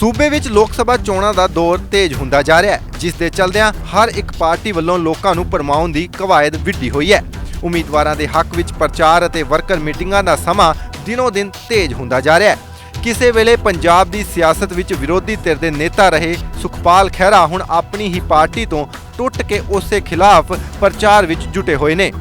ਸੂਬੇ ਵਿੱਚ ਲੋਕ ਸਭਾ ਚੋਣਾਂ ਦਾ ਦੌਰ ਤੇਜ਼ ਹੁੰਦਾ ਜਾ ਰਿਹਾ ਹੈ, ਜਿਸ ਦੇ ਚੱਲਦਿਆਂ ਹਰ ਇੱਕ ਪਾਰਟੀ ਵੱਲੋਂ ਲੋਕਾਂ ਨੂੰ ਪਰਮਾਉਣ ਦੀ ਕਵਾਇਦ ਵਿੱਢੀ ਹੋਈ ਹੈ। ਉਮੀਦਵਾਰਾਂ ਦੇ ਹੱਕ ਵਿੱਚ ਪ੍ਰਚਾਰ ਅਤੇ ਵਰਕਰ ਮੀਟਿੰਗਾਂ ਦਾ ਸਮਾਂ ਦਿਨੋ ਦਿਨ ਤੇਜ਼ ਹੁੰਦਾ ਜਾ ਰਿਹਾ ਹੈ। ਕਿਸੇ ਵੇਲੇ ਪੰਜਾਬ ਦੀ ਸਿਆਸਤ ਵਿੱਚ ਵਿਰੋਧੀ ਧਿਰ ਦੇ ਨੇਤਾ ਰਹੇ ਸੁਖਪਾਲ ਖਹਿਰਾ ਹੁਣ ਆਪਣੀ ਹੀ ਪਾਰਟੀ ਤੋਂ ਟੁੱਟ ਕੇ ਉਸੇ ਖਿਲਾਫ ਪ੍ਰਚਾਰ ਵਿੱਚ ਜੁਟੇ ਹੋਏ ਨੇ।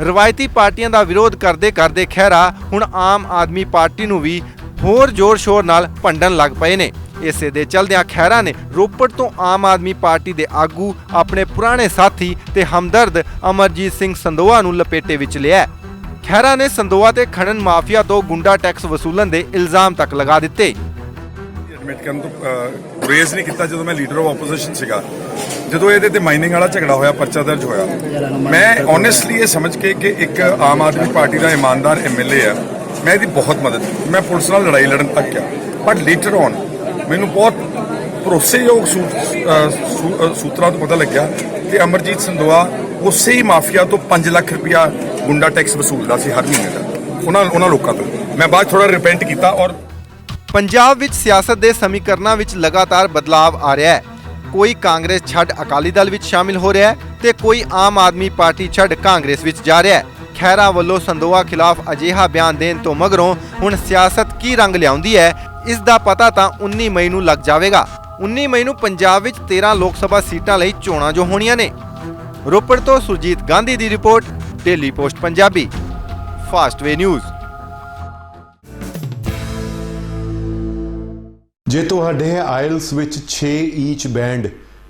ਰਵਾਇਤੀ ਪਾਰਟੀਆਂ ਦਾ ਵਿਰੋਧ ਕਰਦੇ ਕਰਦੇ ਖਹਿਰਾ ਹੁਣ ਆਮ ਆਦਮੀ ਪਾਰਟੀ ਨੂੰ ਵੀ ਹੋਰ ਜ਼ੋਰ-ਸ਼ੋਰ ਨਾਲ ਭੰਡਣ ਲੱਗ ਪਏ ਨੇ। ਇਸੇ ਦੇ ਚਲਦਿਆਂ ਖਹਿਰਾ ਨੇ ਰੋਪੜ ਤੋਂ ਆਮ ਆਦਮੀ ਪਾਰਟੀ ਦੇ ਆਗੂ, ਆਪਣੇ ਪੁਰਾਣੇ ਸਾਥੀ ਤੇ ਹਮਦਰਦ ਅਮਰਜੀਤ ਸਿੰਘ ਸੰਦੋਆ ਨੂੰ ਲਪੇਟੇ ਵਿੱਚ ਲਿਆ। ਹੈ। ਨੇ ਸੰਦੋਆ ਤੇ ਖਣਨ ਮਾਫੀਆ ਤੋਂ ਗੁੰਡਾ ਟੈਕਸ ਵਸੂਲਣ ਦੇ ਇਲਜ਼ਾਮ ਤੱਕ ਲਗਾ ਦਿੱਤੇ। ਐਡਮਿਟ ਕਰਨ ਤੋਂ ਰੇਜ਼ ਨਹੀਂ ਕੀਤਾ ਜਦੋਂ ਮੈਂ ਲੀਡਰ ਆਫ ਆਪੋਜੀਸ਼ਨ ਸੀਗਾ। ਜਦੋਂ ਇਹਦੇ ਤੇ ਮਾਈਨਿੰਗ ਵਾਲਾ ਝਗੜਾ ਹੋਇਆ, ਪਰਚਾ ਦਰਜ ਹੋਇਆ। ਮੈਂ ਓਨੈਸਟਲੀ ਇਹ ਸਮਝ ਕੇ ਕਿ ਇੱਕ ਆਮ ਆਦਮੀ ਪਾਰਟੀ ਦਾ ਇਮਾਨਦਾਰ ਐਮਐਲਏ ਆ ਮੈਂ ਇਹਦੀ ਬਹੁਤ ਮਦਦ ਕੀਤੀ। ਮੈਂ ਪੁਲਿਸ ਨਾਲ ਲੜਾਈ ਲੜਨ ਤੱਕ ਗਿਆ। ਬਟ ਲੇਟਰ ਔਨ ਮੈਨੂੰ ਬਹੁਤ ਭਰੋਸੇਯੋਗ ਸੂਤਰਾਂ ਤੋਂ ਪਤਾ ਲੱਗਿਆ ਕਿ ਅਮਰਜੀਤ ਸੰਦੋਆ ਉਸੇ ਹੀ ਮਾਫੀਆ ਤੋਂ 5 ਲੱਖ ਰੁਪਇਆ ਗੁੰਡਾ ਟੈਕਸ ਵਸੂਲਦਾ ਸੀ ਹਰ ਮਹੀਨੇ ਦਾ। ਉਹਨਾਂ ਉਹਨਾਂ ਲੋਕਾਂ ਤੋਂ। ਮੈਂ ਬਾਅਦ ਥੋੜਾ ਰਿਪੈਂਟ ਕੀਤਾ ਔਰ ਪੰਜਾਬ ਵਿੱਚ ਸਿਆਸਤ ਦੇ ਸਮੀਕਰਨਾਂ ਵਿੱਚ ਲਗਾਤਾਰ ਬਦਲਾਅ ਆ ਰਿਹਾ ਹੈ। ਕੋਈ ਕਾਂਗਰਸ ਛੱਡ ਅਕਾਲੀ ਦਲ ਵਿੱਚ ਸ਼ਾਮਿਲ ਹੋ ਰਿਹਾ ਹੈ ਤੇ ਕੋਈ ਆਮ ਆਦਮੀ ਪਾਰਟੀ ਛੱਡ ਕਾਂਗਰਸ ਵਿੱਚ ਜਾ ਰਿਹਾ ਹੈ। ਖੈਰਾ ਵੱਲੋਂ ਸੰਦੋਆ ਖਿਲਾਫ ਅਜਿਹਾ ਬਿਆਨ ਦੇਣ ਤੋਂ ਮਗਰੋਂ ਹੁਣ ਸਿਆਸਤ ਕੀ ਰੰਗ ਲਿਆਉਂਦੀ ਹੈ ਇਸ ਦਾ ਪਤਾ ਤਾਂ 19 ਮਈ ਨੂੰ ਲੱਗ ਜਾਵੇਗਾ। 19 ਮਈ ਨੂੰ ਪੰਜਾਬ ਵਿੱਚ 13 ਲੋਕ ਸਭਾ ਸੀਟਾਂ ਲਈ ਚੋਣਾਂ ਜੋ ਹੋਣੀਆਂ ਨੇ। ਰੋਪੜ ਤੋਂ ਸੁਰਜੀਤ ਗਾਂਧੀ ਦੀ report, daily post Punjabi, fast way news. ਜੇ ਤੁਹਾਡੇ ਆਇਲਸ ਵਿੱਚ 6 ਈਚ ਬੈਂਡ